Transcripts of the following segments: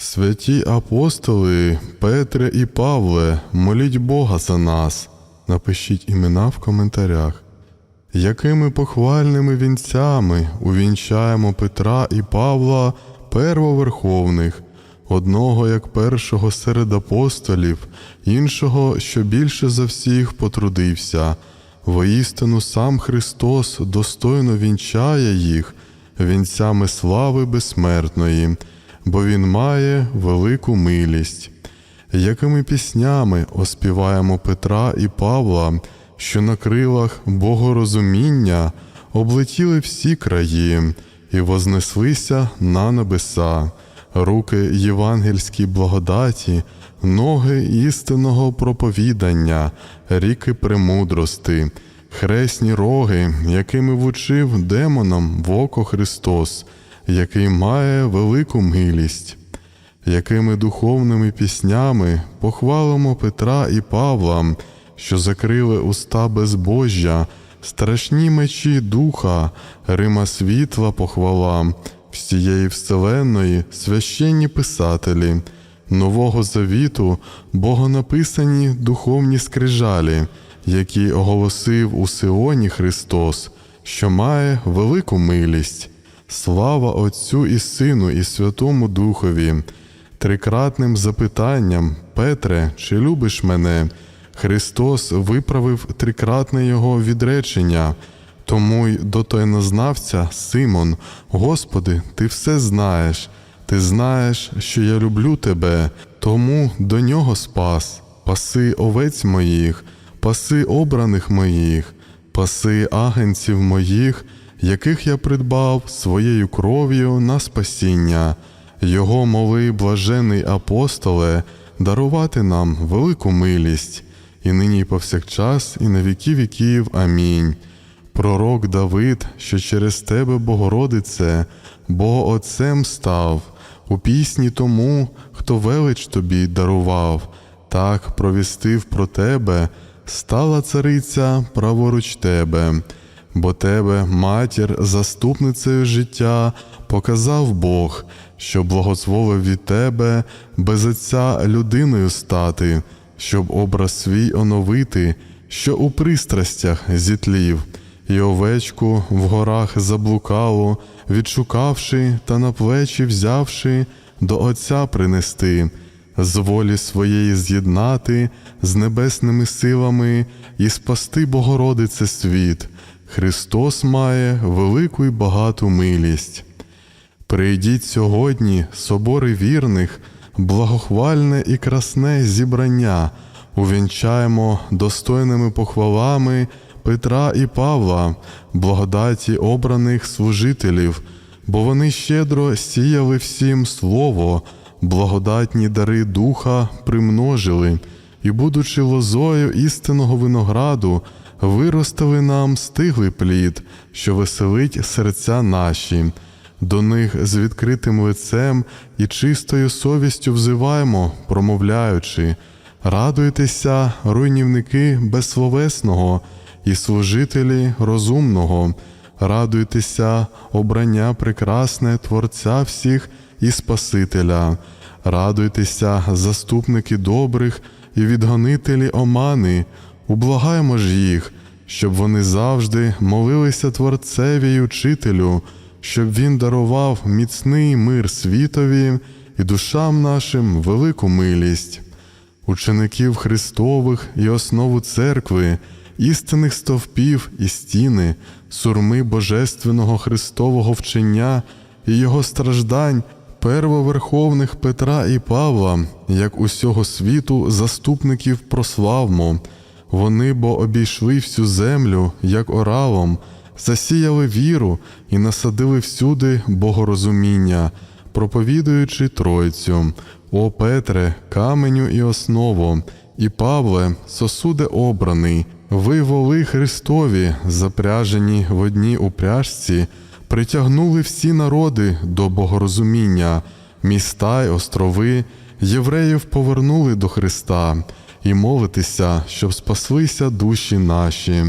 Святі апостоли Петре і Павле, моліть Бога за нас. Напишіть імена в коментарях. Якими похвальними вінцями увінчаємо Петра і Павла первоверховних, одного як першого серед апостолів, іншого, що більше за всіх потрудився. Воістину сам Христос достойно вінчає їх вінцями слави безсмертної, бо Він має велику милість. Якими піснями оспіваємо Петра і Павла, що на крилах богорозуміння облетіли всі краї і вознеслися на небеса, руки євангельській благодаті, ноги істинного проповідання, ріки премудрости, хресні роги, якими вучив демонам в око Христос, який має велику милість якими духовними піснями похвалимо Петра і Павла, що закрили уста безбожжя, страшні мечі духа, Рима світла похвала, всієї вселенної священні писателі, Нового Завіту богонаписані духовні скрижалі, які оголосив у Сионі Христос, що має велику милість. Слава Отцю і Сину, і Святому Духові. Трикратним запитанням Петре, чи любиш мене? Христос виправив трикратне його відречення. Тому й до тайнознавця Симон, Господи, Ти все знаєш, Ти знаєш, що я люблю Тебе, тому до нього спас, паси овець моїх, паси обраних моїх, паси агенців моїх, яких я придбав своєю кров'ю на спасіння. Його моли блажений апостоле дарувати нам велику милість, і нині і повсякчас, і на віки віків. Амінь. Пророк Давид, що через тебе, Богородице, Бо Отцем став, у пісні тому, хто велич тобі дарував, так провістив про тебе, стала цариця праворуч тебе, бо тебе, матір, заступницею життя, показав Бог, що благословив від тебе без отця людиною стати, щоб образ свій оновити, що у пристрастях зітлів, і овечку в горах заблукало, відшукавши та на плечі взявши, до Отця принести, з волі своєї з'єднати з небесними силами і спасти Богородице світ. Христос має велику й багату милість. Прийдіть сьогодні, собори вірних, благохвальне і красне зібрання, увінчаємо достойними похвалами Петра і Павла, благодаті обраних служителів, бо вони щедро сіяли всім слово, благодатні дари духа примножили, і, будучи лозою істинного винограду, виростили нам стиглий плід, що веселить серця наші. До них з відкритим лицем і чистою совістю взиваємо, промовляючи, радуйтеся, руйнівники безсловесного і служителі розумного, радуйтеся, обрання прекрасне Творця всіх і Спасителя, радуйтеся, заступники добрих і відгонителі омани, ублагаємо ж їх, щоб вони завжди молилися Творцеві й Учителю щоб він дарував міцний мир світові і душам нашим велику милість, учеників Христових і основу церкви, істинних стовпів і стіни, сурми Божественного Христового вчення і Його страждань, первоверховних Петра і Павла, як усього світу заступників прославмо. Вони бо обійшли всю землю, як оралом засіяли віру і насадили всюди богорозуміння, проповідуючи Тройцю, о Петре, каменю і основу, і Павле, сосуде обраний, ви воли Христові, запряжені в одній упряжці, притягнули всі народи до богорозуміння, міста й острови, євреїв повернули до Христа і молитеся, щоб спаслися душі наші.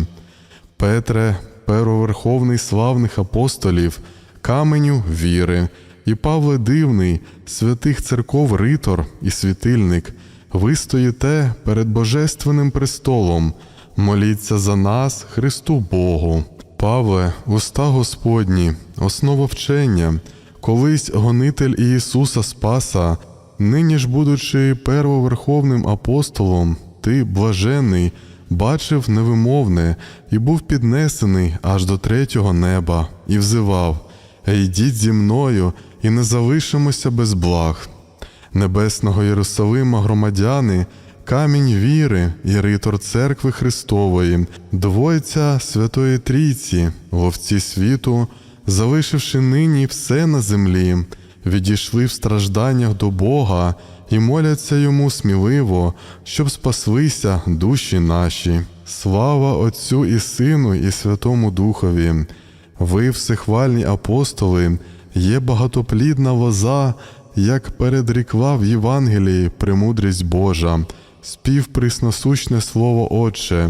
Петре, первоверховний славних апостолів, каменю віри, і Павле дивний, святих церков ритор і світильник, ви стоїте перед Божественним престолом, моліться за нас, Христу Богу. Павле, уста Господні, основа вчення, колись гонитель Ісуса Спаса, нині ж, будучи первоверховним апостолом, ти, блажений, бачив невимовне і був піднесений аж до третього неба, і взивав: Йдіть зі мною і не залишимося без благ. Небесного Єрусалима громадяни, камінь віри і ритор церкви Христової, двойця Святої Трійці, вовці світу, залишивши нині все на землі, відійшли в стражданнях до Бога і моляться йому сміливо, щоб спаслися душі наші. Слава Отцю і Сину, і Святому Духові. Ви, всехвальні апостоли, є багатоплідна лоза, як передрікла в Євангелії премудрість Божа, співприсносущне слово Отче,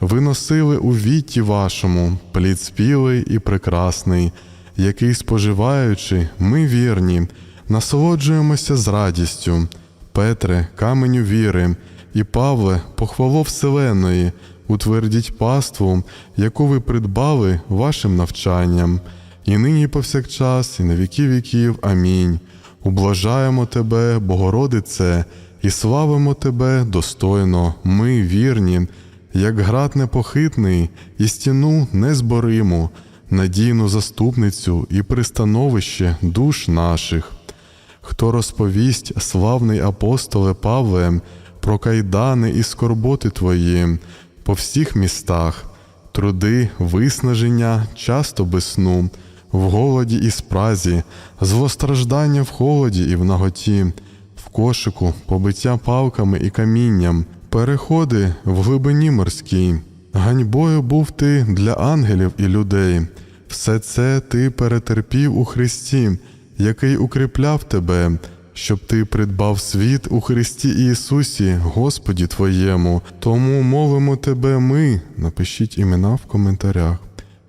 ви носили у вітті вашому плід спілий і прекрасний, який, споживаючи, ми вірні, насолоджуємося з радістю. Петре, каменю віри, і Павле, похвало Вселеної, утвердіть паству, яку ви придбали вашим навчанням, і нині повсякчас, і на віки віків. Амінь. Ублажаємо Тебе, Богородице, і славимо Тебе достойно, ми вірні, як град непохитний, і стіну незбориму, надійну заступницю і пристановище душ наших. Хто розповість, славний апостоле Павле, про кайдани і скорботи твої по всіх містах, труди, виснаження, часто без сну, в голоді і спразі, злостраждання в холоді і в наготі, в кошику, побиття палками і камінням, переходи в глибині морській. Ганьбою був ти для ангелів і людей. Все це ти перетерпів у Христі, який укріпляв тебе, щоб ти придбав світ у Христі Ісусі, Господі Твоєму. Тому мовимо тебе ми, напишіть імена в коментарях,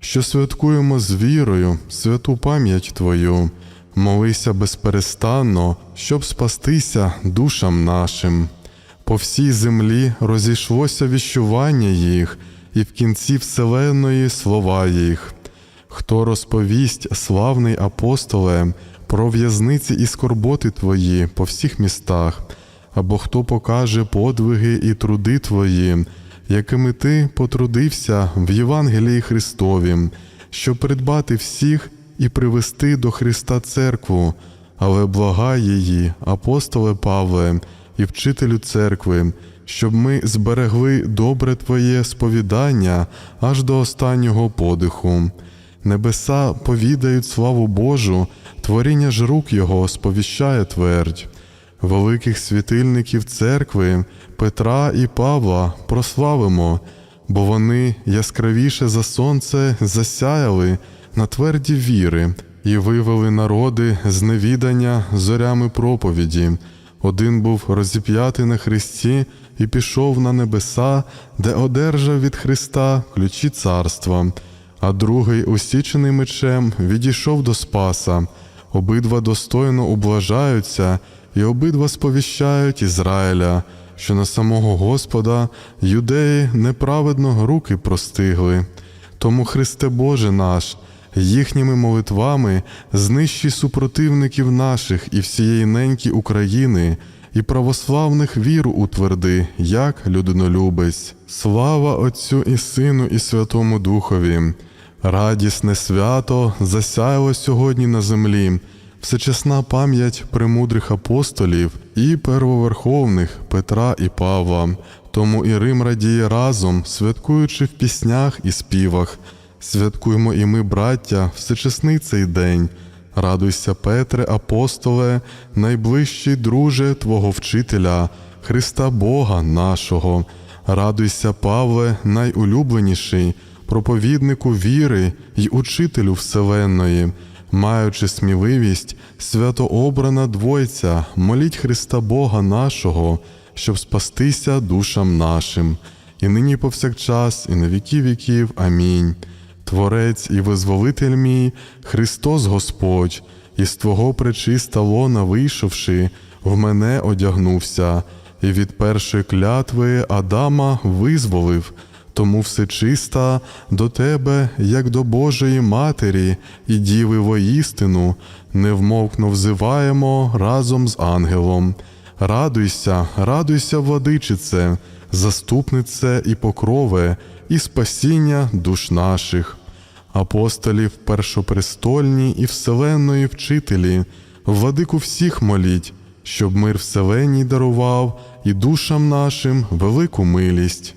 що святкуємо з вірою святу пам'ять Твою. Молися безперестанно, щоб спастися душам нашим. По всій землі розійшлося віщування їх, і в кінці вселенної слова їх. Хто розповість, славний апостоле, про в'язниці і скорботи твої по всіх містах, або хто покаже подвиги і труди твої, якими ти потрудився в Євангелії Христові, щоб придбати всіх і привести до Христа церкву, але благай її, апостоле Павле, і вчителю церкви, щоб ми зберегли добре Твоє сповідання аж до останнього подиху. Небеса повідають славу Божу, творіння ж рук Його сповіщає твердь. Великих світильників церкви Петра і Павла прославимо, бо вони яскравіше за сонце засяяли на тверді віри і вивели народи з невідання зорями проповіді. Один був розіп'ятий на хресті і пішов на небеса, де одержав від Христа ключі царства а другий, усічений мечем, відійшов до Спаса. Обидва достойно ублажаються, і обидва сповіщають Ізраїля, що на самого Господа юдеї неправедно руки простигли. Тому, Христе Боже наш, їхніми молитвами знищи супротивників наших і всієї неньки України, і православних віру утверди, як людинолюбець. Слава Отцю і Сину, і Святому Духові. Радісне свято засяяло сьогодні на землі, всечесна пам'ять премудрих апостолів і первоверховних Петра і Павла. Тому і Рим радіє разом, святкуючи в піснях і співах. Святкуємо і ми, браття, всечесний цей день. Радуйся, Петре, апостоле, найближчий друже Твого вчителя, Христа Бога нашого. Радуйся, Павле, найулюбленіший проповіднику віри й учителю Вселенної, маючи сміливість, святообрана двойця, моліть Христа Бога нашого, щоб спастися душам нашим, і нині повсякчас, і на віки віків. Амінь. Творець і визволитель мій, Христос Господь, із Твого пречиста лона вийшовши, в мене одягнувся, і від першої клятви Адама визволив, тому всечиста до Тебе, як до Божої Матері і Діви воістину, невмовкно взиваємо разом з ангелом. Радуйся, радуйся, владичице, заступнице і покрове, і спасіння душ наших. Апостолів першопрестольні і вселенної вчителі, владику всіх моліть, щоб мир вселенній дарував і душам нашим велику милість.